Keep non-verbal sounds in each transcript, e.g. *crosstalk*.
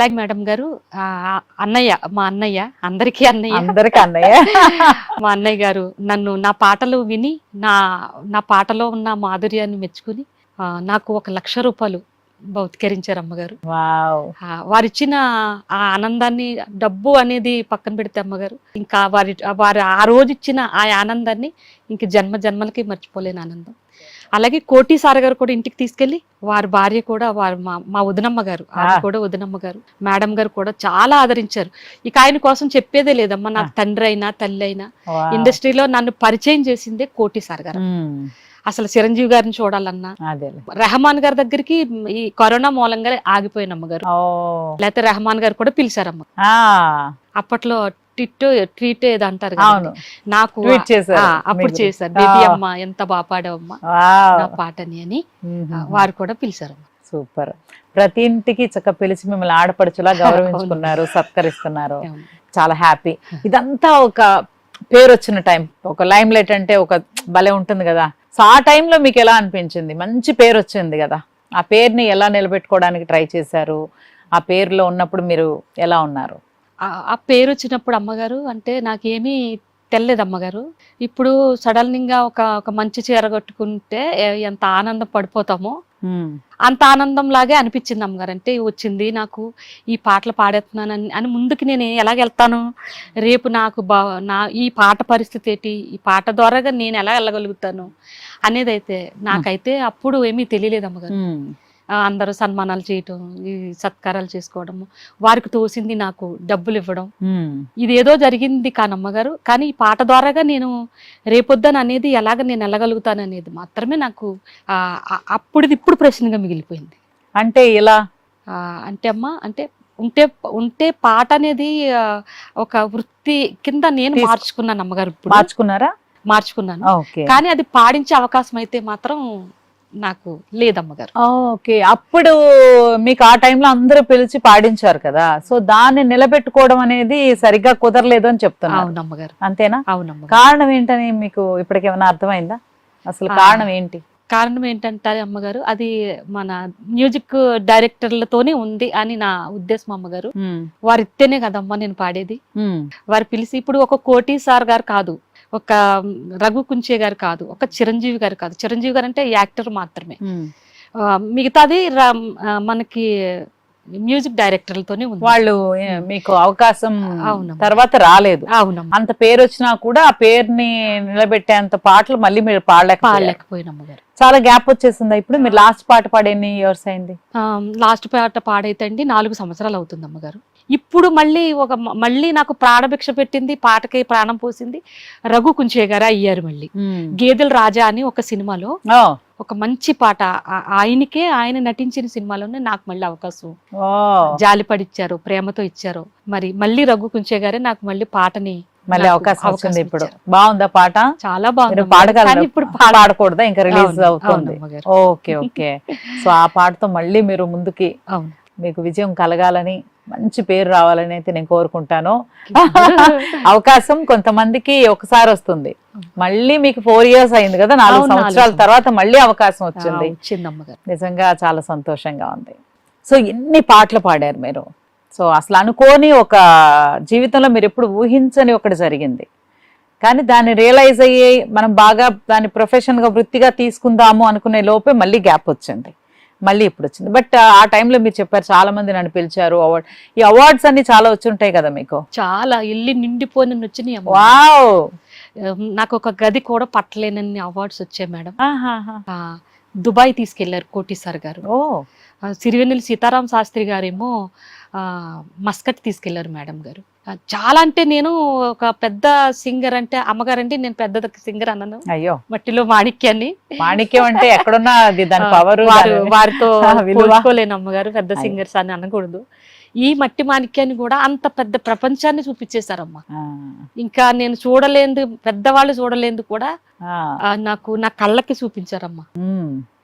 Like madam గారు అన్నయ్య మా అన్నయ్య అందరికీ అన్నయ్య. అందరికి అన్నయ్య. మా అన్నయ్య గారు నన్ను నా పాటలు విని నా నా పాటలో ఉన్న మాధుర్యాన్ని మెచ్చుకుని నాకు ఒక లక్ష రూపాయలు బౌత్కరించారు అమ్మగారు వావ్. ఆ, వారిచ్చిన ఆ ఆనందాన్ని డబ్బు అనేది పక్కన పెడితే అమ్మగారు ఇంకా వారి వారు ఆ రోజు ఇచ్చిన ఆ ఆనందాన్ని ఇంక జన్మ జన్మలకి మర్చిపోలేని ఆనందం. అలాగే కోటి సార్ గారు కూడా ఇంటికి తీసుకెళ్ళి వారి భార్య కూడా వారు మా మా వదినమ్మ గారు ఆమె ఆ. కూడా వదినమ్మ గారు మేడం గారు కూడా చాలా ఆదరించారు. ఇక ఆయన కోసం చెప్పేదే లేదమ్మా నాకు తండ్రి అయినా తల్లి అయినా. ఇండస్ట్రీలో నన్ను పరిచయం చేసిందే కోటి సార్ గారు. అసలు చిరంజీవి గారిని చూడాలన్నా రెహమాన్ గారి దగ్గరికి ఈ కరోనా మూలంగా ఆగిపోయిన అమ్మగారు. లేకపోతే రెహమాన్ గారు కూడా పిలిచారమ్మ. అప్పట్లో టిట్ ట్వీట్ ఏదో అంటారు నాకు ట్వీట్ అప్పుడు చేశారు. బేబీ. అమ్మ ఎంత బాగా పాడావమ్మా వావ్. నా పాటని అని. వారు కూడా పిలిచారమ్మ. సూపర్. ప్రతి ఇంటికి చక్క పిలిచి మిమ్మల్ని ఆడపడుచులా గౌరవించుకున్నారు సత్కరిస్తున్నారు. చాలా హ్యాపీ. ఇదంతా ఒక పేరు వచ్చిన టైం. ఒక లైమ్ లైట్ అంటే ఒక భలే ఉంటుంది కదా. సో ఆ టైంలో మీకు ఎలా అనిపించింది? మంచి పేరు వచ్చింది కదా. ఆ పేరుని ఎలా నిలబెట్టుకోవడానికి ట్రై చేశారు? ఆ పేరులో ఉన్నప్పుడు మీరు ఎలా ఉన్నారు? ఆ- పేరు వచ్చినప్పుడు అమ్మగారు అంటే నాకేమీ తెల్లలేదు అమ్మగారు ఇప్పుడు సడన్గా ఒక ఒక మంచి చీర కట్టుకుంటే ఎంత ఆనందం పడిపోతామో. అంత ఆనందం లాగే అనిపించింది అమ్మగారు. అంటే వచ్చింది నాకు ఈ పాటలు పాడేస్తున్నాను అని అని ముందుకు నేను ఎలాగెళ్తాను రేపు నాకు బా నా ఈ పాట పరిస్థితి ఏంటి? ఈ పాట ద్వారాగా నేను ఎలా వెళ్ళగలుగుతాను? అనేది అయితే నాకైతే అప్పుడు ఏమీ తెలియలేదు అమ్మగారు. అందరూ సన్మానాలు చేయటం ఈ సత్కారాలు చేసుకోవడము. వారికి తోసింది నాకు డబ్బులు ఇవ్వడం. ఇదేదో జరిగింది కానమ్మగారు కానీ ఈ పాట ద్వారాగా నేను రేపొద్దని అనేది ఎలాగ నేను వెళ్ళగలుగుతాను అనేది మాత్రమే నాకు అప్పుడుది ఇప్పుడు ప్రశ్నగా మిగిలిపోయింది. అంటే ఇలా అంటే అమ్మా అంటే ఉంటే ఉంటే పాట అనేది ఒక వృత్తి కింద నేను మార్చుకున్నాను అమ్మగారు ఇప్పుడు. మార్చుకున్నారా? మార్చుకున్నాను. కానీ అది పాడించే అవకాశం అయితే మాత్రం నాకు లేదమ్మగారు ఓకే. అప్పుడు మీకు ఆ టైంలో అందరూ పిలిచి పాడించారు కదా. సో దాన్ని నిలబెట్టుకోవడం అనేది సరిగ్గా కుదరలేదు అని చెప్తున్నారు. అవునమ్మగారు అంతేనా? అవునమ్మగారు కారణం ఏంటని మీకు ఇప్పటికేమైనా అర్థమైందా? అసలు. కారణం ఏంటి? కారణం ఏంటంటే అమ్మగారు అది మన మ్యూజిక్ డైరెక్టర్లతోనే ఉంది అని నా ఉద్దేశం అమ్మగారు వారు ఇస్తేనే కదమ్మా నేను పాడేది. వారు పిలిచి ఇప్పుడు ఒక కోటి సార్ గారు కాదు. ఒక రఘు కుంచే గారు కాదు ఒక చిరంజీవి గారు కాదు. చిరంజీవి గారు అంటే యాక్టర్ మాత్రమే. మిగతాది మనకి మ్యూజిక్ డైరెక్టర్లతోనే ఉంది. వాళ్ళు మీకు అవకాశం. తర్వాత రాలేదు. అవునమ్మా అంత పేరు వచ్చినా కూడా ఆ పేరుని నిలబెట్టేంత పాటలు మళ్ళీ మీరు పాడలేక పాడలేకపోయిన అమ్మగారు. చాలా గ్యాప్ వచ్చేసిందా ఇప్పుడు? మీరు లాస్ట్ పాట పాడి ఎన్ని ఇయర్స్ అయింది? లాస్ట్ పాట పాడైతే అండి నాలుగు సంవత్సరాలు అవుతుంది అమ్మగారు. ఇప్పుడు మళ్ళీ ఒక మళ్ళీ నాకు ప్రాణభిక్ష పెట్టింది పాటకి ప్రాణం పోసింది రఘు కుంచే గారు అయ్యారు మళ్ళీ. గేదెల రాజా అని ఒక సినిమాలో ఒక మంచి పాట ఆయనకే ఆయన నటించిన సినిమాలోనే నాకు మళ్ళీ అవకాశం. జాలిపడి ఇచ్చారు ప్రేమతో ఇచ్చారు. మరి మళ్ళీ రఘు కుంచే గారే నాకు మళ్ళీ పాటని మళ్ళీ అవకాశం వచ్చింది ఇప్పుడు. బాగుందా పాట? చాలా బాగుంది పాడగలరా? ఇప్పుడు పాడకూడదా? ఇంకా రిలీజ్ అవుతుంది. Okay okay. సో ఆ పాటతో మళ్ళీ మీరు ముందుకి అవును. మీకు విజయం కలగాలని మంచి పేరు రావాలని అయితే నేను కోరుకుంటాను. *laughs* అవకాశం కొంతమందికి ఒకసారి వస్తుంది. మళ్ళీ మీకు ఫోర్ ఇయర్స్ అయింది కదా నాలుగు సంవత్సరాల తర్వాత మళ్ళీ అవకాశం వచ్చింది. నిజంగా చాలా సంతోషంగా ఉంది. సో ఎన్ని పాటలు పాడారు మీరు? సో అసలు అనుకోని ఒక జీవితంలో మీరు ఎప్పుడు ఊహించని ఒకటి జరిగింది. కానీ దాన్ని రియలైజ్ అయ్యి మనం బాగా దాన్ని ప్రొఫెషన్గా వృత్తిగా తీసుకుందాము అనుకునే లోపే మళ్ళీ గ్యాప్ వచ్చింది. మళ్ళీ ఇప్పుడు వచ్చింది. బట్ ఆ టైంలో మీరు చెప్పారు చాలా మంది నన్ను పిలిచారు అవార్డ్. ఈ అవార్డ్స్ అన్ని చాలా వచ్చి ఉంటాయి కదా మీకు? చాలా ఇల్లు నిండిపోయిన వచ్చినాయి. వావ్! నాకు ఒక గది కూడా పట్టలేనన్ని అవార్డ్స్ వచ్చాయి మేడం. దుబాయ్ తీసుకెళ్ళారు కోటి సార్ గారు. సిరివెన్నెల సీతారాం శాస్త్రి గారేమో మస్కట్ తీసుకెళ్ళారు మేడం గారు. చాలా అంటే నేను ఒక పెద్ద సింగర్ అంటే అమ్మగారు అంటే నేను పెద్ద సింగర్ అన్నాను అయ్యో మట్టిలో మాణిక్యాన్ని మాణిక్యం అంటే ఎక్కడున్నా వారితో. *laughs* పోల్చుకోలేను అమ్మగారు పెద్ద. సింగర్స్ అని అనకూడదు ఈ మట్టి మాణిక్యాన్ని కూడా అంత పెద్ద ప్రపంచాన్ని చూపించేశారమ్మా. ఇంకా నేను చూడలేదు పెద్దవాళ్ళు చూడలేదు కూడా నాకు నా కళ్ళకి చూపించారమ్మా.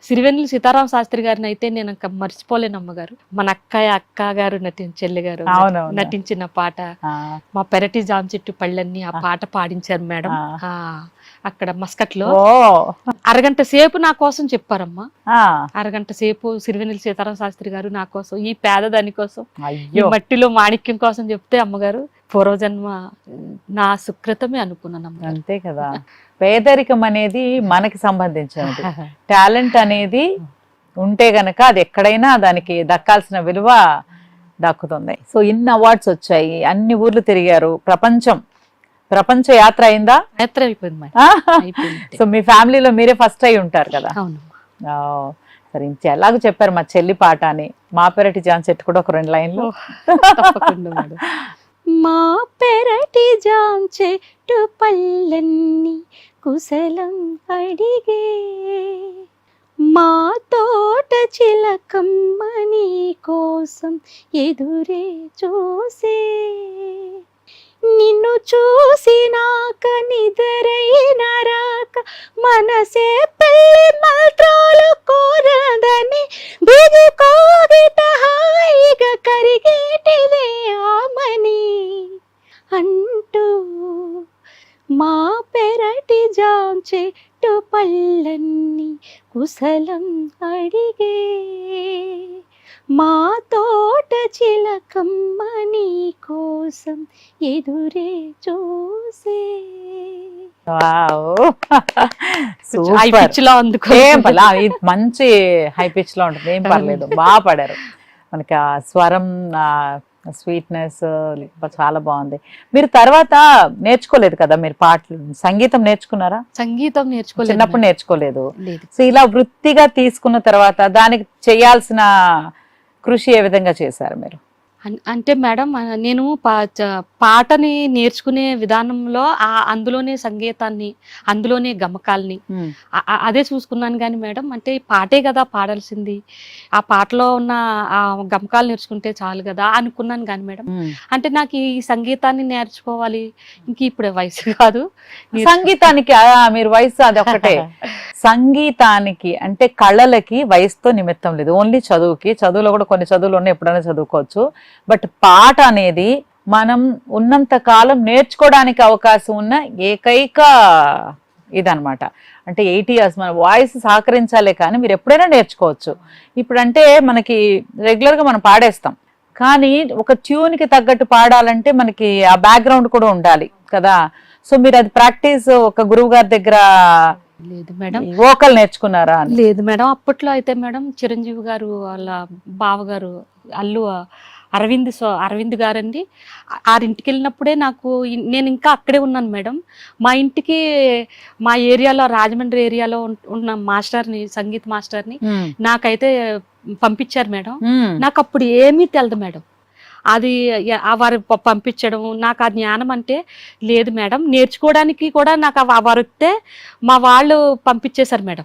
సిరివెన్నెల సీతారాం శాస్త్రి గారిని అయితే నేను ఇంకా మర్చిపోలేను అమ్మగారు. మన అక్కయ్య అక్క గారు నటించిన చెల్లి గారు. నటించిన పాట. మా పెరటి జామ్ చెట్టు పళ్ళన్ని ఆ పాట పాడించారు మేడం. అక్కడ మస్కట్లో అరగంట సేపు నా కోసం చెప్పారమ్మా. అరగంట సేపు సిరివెన్నెల సీతారామ శాస్త్రి గారు నా కోసం ఈ పేదదాని కోసం ఈ మట్టిలో మాణిక్యం కోసం చెప్తే అమ్మగారు పూర్వజన్మ నా సుకృతమే అనుకున్నాను అంతే కదా. పేదరికం అనేది మనకి సంబంధించినది. *laughs* టాలెంట్ అనేది ఉంటే గనక అది ఎక్కడైనా దానికి దక్కాల్సిన విలువ దక్కుతుంది. సో ఇన్ని అవార్డ్స్ వచ్చాయి అన్ని ఊర్లు తిరిగారు ప్రపంచం ప్రపంచ యాత్ర అయిందా? నేత్ర అయిపోయింది. సో మీ ఫ్యామిలీలో మీరే ఫస్ట్ అయి ఉంటారు కదా? సరే ఎలాగో చెప్పారు మా చెల్లి పాట అని. మా పెరటి జాన్ చెట్టు కూడా ఒక రెండు లైన్లు. మా పెరటి జాం చెట్టు పళ్ళన్ని కుశలం అడిగే. మా తోట చిలకమ్మ నీ కోసం ఎదురే చూసే. నిన్ను చూసినాక నిద్రైన రాక మనసే పెళ్ళి మాత్రాలు కోరదని బిగి కోగిట హాయిగా కరిగేటిదే ఆమని అంటూ మా పెరటి జాం చెట్టు పళ్ళన్ని కుశలం అడిగే మా తోట చిలకమ్మ నీ కోసం ఎదురే చూసే. వావ్. హై పిచ్లో అందుకో. ఏం పర్లే ఆ, ఇది మంచి హై పిచ్లో ఉంటుంది ఏం పర్లేదు బాగా పాడారు. మనకి ఆ స్వరం స్వీట్నెస్ చాలా బాగుంది. మీరు తర్వాత నేర్చుకోలేదు కదా మీరు పాటలు సంగీతం నేర్చుకున్నారా? సంగీతం నేర్చుకోలేదు. చిన్నప్పుడు. నేర్చుకోలేదు. లేదు. సో ఇలా వృత్తిగా తీసుకున్న తర్వాత దానికి చేయాల్సిన కృషి ఏ విధంగా చేశారు మీరు? అంటే మేడం నేను పాటని నేర్చుకునే విధానంలో ఆ అందులోనే సంగీతాన్ని అందులోనే గమకాల్ని. అదే చూసుకున్నాను కానీ మేడం అంటే పాటే కదా పాడాల్సింది. ఆ పాటలో ఉన్న ఆ గమకాలు నేర్చుకుంటే చాలు కదా అనుకున్నాను కానీ మేడం. అంటే నాకు ఈ సంగీతాన్ని నేర్చుకోవాలి. ఇంక ఇప్పుడు వయసు కాదు. సంగీతానికి మీరు వయసు అది ఒకటే *laughs* సంగీతానికి అంటే కళలకి వయసుతో నిమిత్తం లేదు. ఓన్లీ చదువుకి. చదువులో కూడా కొన్ని చదువులు ఉన్నాయి ఎప్పుడైనా చదువుకోవచ్చు. బట్ పాట అనేది మనం ఉన్నంత కాలం నేర్చుకోవడానికి అవకాశం ఉన్న ఏకైక ఇదనమాట అంటే ఎయిటీ ఇయర్స్ మన వాయిస్ సహకరించాలే కానీ మీరు ఎప్పుడైనా నేర్చుకోవచ్చు. ఇప్పుడు అంటే మనకి రెగ్యులర్గా మనం పాడేస్తాం. కానీ ఒక ట్యూన్కి తగ్గట్టు పాడాలంటే మనకి ఆ బ్యాక్గ్రౌండ్ కూడా ఉండాలి కదా. సో మీరు అది ప్రాక్టీస్ ఒక గురువు గారి దగ్గర లేదు మేడం. వోకల్ నేర్చుకున్నారా లేదు మేడం. అప్పట్లో అయితే మేడం చిరంజీవి గారు వాళ్ళ బావగారు అల్లు అరవింద్ సో అరవింద్ గారండి. ఆరింటికి వెళ్ళినప్పుడే నాకు నేను ఇంకా అక్కడే ఉన్నాను మేడం. మా ఇంటికి మా ఏరియాలో రాజమండ్రి ఏరియాలో ఉన్- ఉన్న మాస్టర్ని సంగీత మాస్టర్ని. నాకైతే పంపించారు మేడం. నాకు అప్పుడు ఏమీ తెలదు మేడం. అది వారు పంపించడం నాకు ఆ జ్ఞానం అంటే లేదు మేడం. నేర్చుకోవడానికి కూడా నాకు వారు వస్తే మా వాళ్ళు పంపించేశారు మేడం.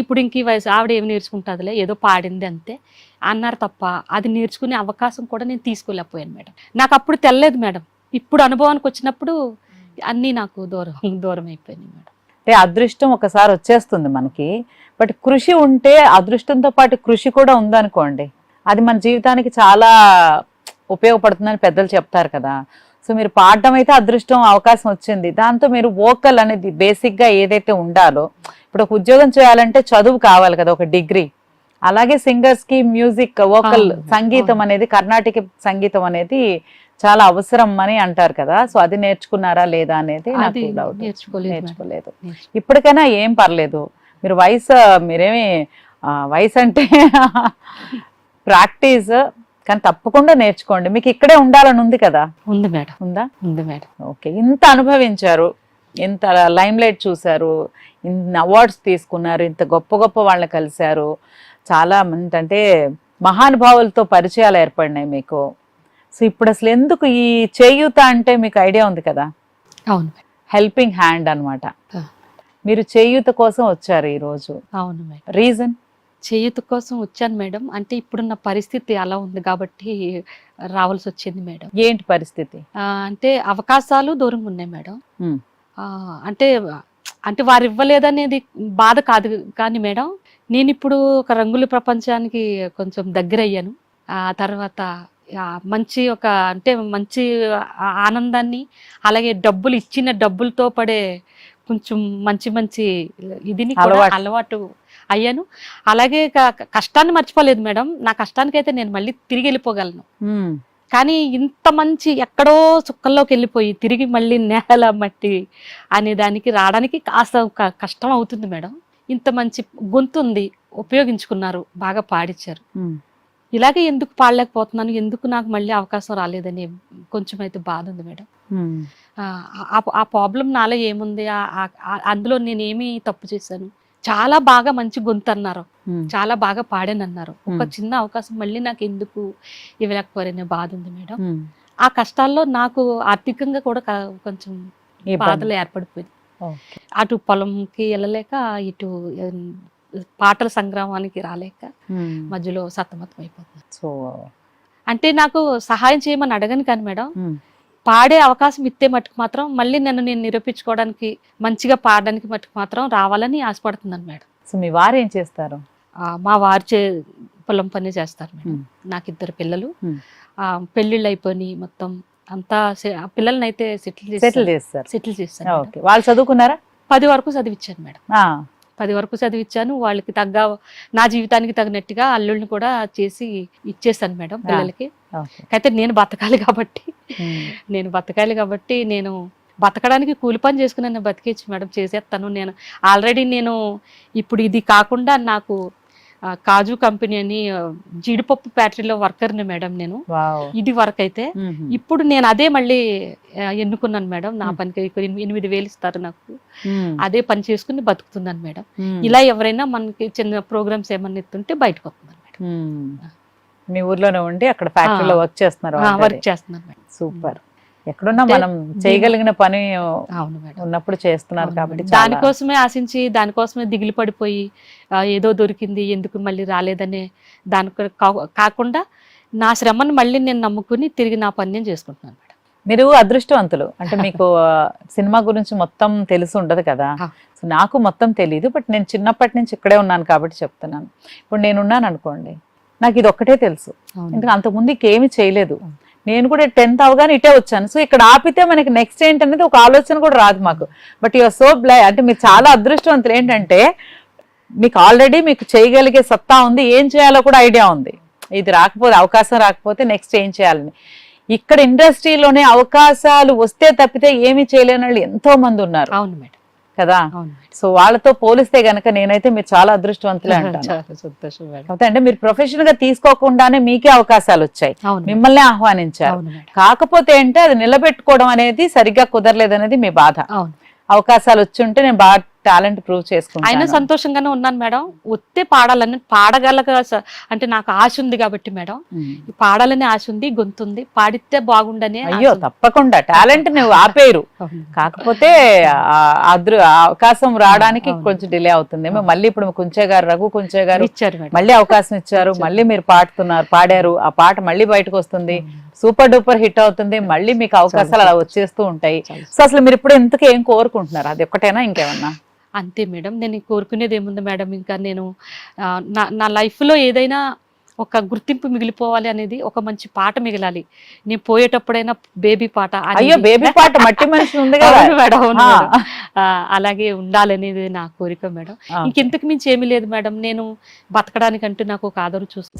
ఇప్పుడు ఇంక ఈ వయసు ఆవిడ ఏమి నేర్చుకుంటుందిలే ఏదో పాడింది అంతే. అన్నారు తప్ప అది నేర్చుకునే అవకాశం కూడా నేను తీసుకోలేకపోయాను మేడం. నాకు అప్పుడు తెల్లలేదు మేడం. ఇప్పుడు అనుభవానికి వచ్చినప్పుడు అన్నీ నాకు దూరం దూరం అయిపోయినాయి మేడం. అంటే అదృష్టం ఒకసారి వచ్చేస్తుంది మనకి బట్ కృషి ఉంటే అదృష్టంతో పాటు కృషి కూడా ఉందనుకోండి. అది మన జీవితానికి చాలా ఉపయోగపడుతుందని పెద్దలు చెప్తారు కదా. సో మీరు పాడడం అయితే అదృష్టం అవకాశం వచ్చింది. దాంతో మీరు వోకల్ అనేది బేసిక్గా ఏదైతే ఉండాలో ఇప్పుడు ఒక ఉద్యోగం చేయాలంటే చదువు కావాలి కదా ఒక డిగ్రీ. అలాగే సింగర్స్కి మ్యూజిక్ వోకల్ సంగీతం. అనేది కర్ణాటక సంగీతం అనేది చాలా అవసరం అని అంటారు కదా. సో అది నేర్చుకున్నారా లేదా అనేది నాకు డౌట్ నేర్చుకోలేదు ఇప్పటికైనా ఏం పర్లేదు. మీరు వయసు మీరేమి వయసు అంటే *laughs* ప్రాక్టీస్ కానీ తప్పకుండా నేర్చుకోండి. మీకు ఇక్కడే ఉండాలని ఉంది కదా? ఉంది మేడం. ఉందా? ఉంది మేడం. ఓకే. ఇంత అనుభవించారు ఇంత లైమ్ లైట్ చూశారు ఇన్ని అవార్డ్స్ తీసుకున్నారు ఇంత గొప్ప గొప్ప వాళ్ళని కలిశారు. చాలా అంటే మహానుభావులతో పరిచయాలు ఏర్పడినాయి మీకు. సో ఇప్పుడు అసలు ఎందుకు ఈ చేయూత అంటే మీకు ఐడియా ఉంది కదా? అవును. హెల్పింగ్ హ్యాండ్ అన్నమాట. ఆ. మీరు చేయూత కోసం వచ్చారు ఈ రోజు అవును రీజన్? చేయూత కోసం వచ్చాను మేడం. అంటే ఇప్పుడున్న పరిస్థితి అలా ఉంది కాబట్టి రావాల్సి వచ్చింది మేడం. ఏంటి పరిస్థితి? ఆ, అంటే అవకాశాలు దూరంగా ఉన్నాయి మేడం. ఆ, అంటే అంటే వారు ఇవ్వలేదనేది బాధ కాదు కానీ మేడం నేను ఇప్పుడు ఒక రంగుల ప్రపంచానికి కొంచెం దగ్గర అయ్యాను ఆ తర్వాత మంచి ఒక అంటే మంచి ఆనందాన్ని అలాగే డబ్బులు ఇచ్చిన డబ్బులతో పడే కొంచెం మంచి మంచి ఇదిని అలవాటు. అయ్యాను. అలాగే కష్టాన్ని మర్చిపోలేదు మేడం. నా కష్టానికైతే నేను మళ్ళీ తిరిగి వెళ్ళిపోగలను. కానీ ఇంత మంచి ఎక్కడో చుక్కల్లోకి వెళ్ళిపోయి తిరిగి మళ్ళీ నేల మట్టి అనే దానికి రావడానికి కాస్త కష్టం అవుతుంది మేడం. ఇంత మంచి గొంతు ఉంది ఉపయోగించుకున్నారు బాగా పాడిచ్చారు. ఇలాగే ఎందుకు పాడలేకపోతున్నాను? ఎందుకు నాకు మళ్ళీ అవకాశం రాలేదని కొంచెం అయితే బాధ ఉంది మేడం. ఆ, ప్రాబ్లం నాలో ఏముంది? అందులో నేను ఏమి తప్పు చేశాను? చాలా బాగా మంచి గొంతు అన్నారు. చాలా బాగా పాడాను అన్నారు ఒక. చిన్న అవకాశం మళ్ళీ నాకు ఎందుకు ఇవ్వలేకపోయారనే బాధ ఉంది మేడం. ఆ కష్టాల్లో నాకు ఆర్థికంగా కూడా కొంచెం. బాధలు ఏర్పడిపోయింది. అటు పొలంకి వెళ్ళలేక ఇటు పాటల సంగ్రామానికి రాలేక. మధ్యలో సతమతం అయిపోతుంది సో అంటే నాకు సహాయం చేయమని అడగను కానీ మేడం. పాడే అవకాశం ఇస్తే మటుకు మాత్రం మళ్ళీ నన్ను నేను నిరూపించుకోవడానికి మంచిగా పాడడానికి మటుకు మాత్రం రావాలని ఆశపడుతున్నాను మేడం. సో మీ వారు ఏం చేస్తారు? మా వారు చే పొలం పని చేస్తారు మేడం. నాకు ఇద్దరు పిల్లలు. ఆ, పెళ్ళిళ్ళు అయిపోయి మొత్తం అంతా పిల్లల్ని అయితే సెటిల్ సెటిల్ చేస్తారు. సెటిల్. ఓకే. వాళ్ళు చదువుకున్నారా? పది వరకు చదివించాను మేడం. పది వరకు చదివించాను వాళ్ళకి తగ్గ నా జీవితానికి తగినట్టుగా అల్లుళ్ళని కూడా చేసి ఇచ్చేసాను మేడం పిల్లలకి. అయితే నేను బతకాలి కాబట్టి. నేను బతకాలి కాబట్టి నేను బతకడానికి కూలి పని చేసుకుని నన్ను బతికేచ్చు మేడం చేసేస్తాను నేను ఆల్రెడీ నేను ఇప్పుడు ఇది కాకుండా నాకు కాజు కంపెనీ అని జీడిపప్పు ఫ్యాక్టరీలో వర్కర్ని మేడం నేను ఇది వర్క్ అయితే. ఇప్పుడు నేను అదే మళ్ళీ ఎన్నుకున్నాను మేడం నా. పనికి ఎనిమిది వేలు ఇస్తారు నాకు. అదే పని చేసుకుని బతుకుతున్నాను మేడం. ఇలా ఎవరైనా మనకి చిన్న ప్రోగ్రామ్స్ ఏమన్నా ఇస్తుంటే బయటకు వస్తున్నాను మేడం. మీ ఊర్లోనే ఉండి అక్కడ ఫ్యాక్టరీలో వర్క్ చేస్తున్నారు వర్క్ చేస్తున్నాను మేడం. సూపర్. ఎక్కడున్నా మనం చేయగలిగిన పని ఉన్నప్పుడు చేస్తున్నారు కాబట్టి దానికోసమే ఆశించి దానికోసమే దిగులు పడిపోయి ఏదో దొరికింది ఎందుకు మళ్ళీ రాలేదనే దాని కాకుండా నా శ్రమను మళ్ళీ నేను నమ్ముకుని తిరిగి నా పని నేను చేసుకుంటున్నాను మీరు అదృష్టవంతులు. అంటే మీకు సినిమా గురించి మొత్తం తెలిసి ఉండదు కదా. నాకు మొత్తం తెలియదు బట్ నేను చిన్నప్పటి నుంచి ఇక్కడే ఉన్నాను కాబట్టి చెప్తున్నాను. ఇప్పుడు నేను ఉన్నాను అనుకోండి నాకు ఇది ఒక్కటే తెలుసు. ఎందుకంటే అంతకుముందు ఇంకేమీ చేయలేదు. నేను కూడా టెన్త్ అవగానే ఇటే వచ్చాను. సో ఇక్కడ ఆపితే మనకి నెక్స్ట్ ఏంటనేది ఒక ఆలోచన కూడా రాదు మాకు. బట్ యువర్ సో బ్లై అంటే మీరు చాలా అదృష్టవంతులు. ఏంటంటే మీకు ఆల్రెడీ మీకు చేయగలిగే సత్తా ఉంది. ఏం చేయాలో కూడా ఐడియా ఉంది. ఇది రాకపోతే అవకాశం రాకపోతే నెక్స్ట్ ఏం చేయాలని. ఇక్కడ ఇండస్ట్రీలోనే అవకాశాలు వస్తే తప్పితే ఏమీ చేయలేని వాళ్ళు ఎంతో మంది ఉన్నారు. అవును మేడం. కదా? సో వాళ్ళతో పోలిస్తే గనక నేనైతే మీరు చాలా అదృష్టవంతులే *laughs* అంటాను. అంటే మీరు ప్రొఫెషనల్గా తీసుకోకుండానే మీకే అవకాశాలు వచ్చాయి. మిమ్మల్ని ఆహ్వానించారు. కాకపోతే అంటే అది నిలబెట్టుకోవడం అనేది సరిగ్గా కుదరలేదనేది మీ బాధ. అవకాశాలు వచ్చి ఉంటే నేను బాగా టాలెంట్ ప్రూవ్ అయినా చేసుకుంటాను సంతోషంగానే ఉన్నాను మేడం. వస్తే పాడాలని పాడగలగ అంటే నాకు ఆశ ఉంది కాబట్టి మేడం. పాడాలనే ఆశ ఉంది గొంతు ఉంది పాడితే బాగుండనే అయ్యో. తప్పకుండా. టాలెంట్ నువ్వు ఆపేరు. కాకపోతే అదృ అవకాశం రావడానికి. కొంచెం డిలే అవుతుంది. మళ్ళీ ఇప్పుడు కుంచే గారు రఘు కుంచే గారు ఇచ్చారు మళ్ళీ అవకాశం ఇచ్చారు. మళ్ళీ మీరు పాడుతున్నారు పాడారు. ఆ పాట మళ్ళీ బయటకు వస్తుంది. సూపర్ డూపర్ హిట్ అవుతుంది. మళ్ళీ మీకు అవకాశాలు అలా వచ్చేస్తూ ఉంటాయి. సో అసలు మీరు ఇప్పుడు ఇంతకు ఏం కోరుకుంటున్నారు? అది ఒక్కటేనా ఇంకేమన్నా? అంతే మేడం. నేను కోరుకునేది ఏముంది మేడం? ఇంకా నేను నా నా లైఫ్లో ఏదైనా ఒక గుర్తింపు మిగిలిపోవాలి అనేది ఒక మంచి పాట మిగలాలి. నేను పోయేటప్పుడైనా బేబీ పాట అయ్యో బేబీ పాట మట్టి మనిషి ఉంది మేడం అలాగే ఉండాలనేది నా కోరిక మేడం. ఇంకెంతకు మించి ఏమీ లేదు మేడం. నేను బతకడానికంటూ నాకు ఒక ఆధారం చూసు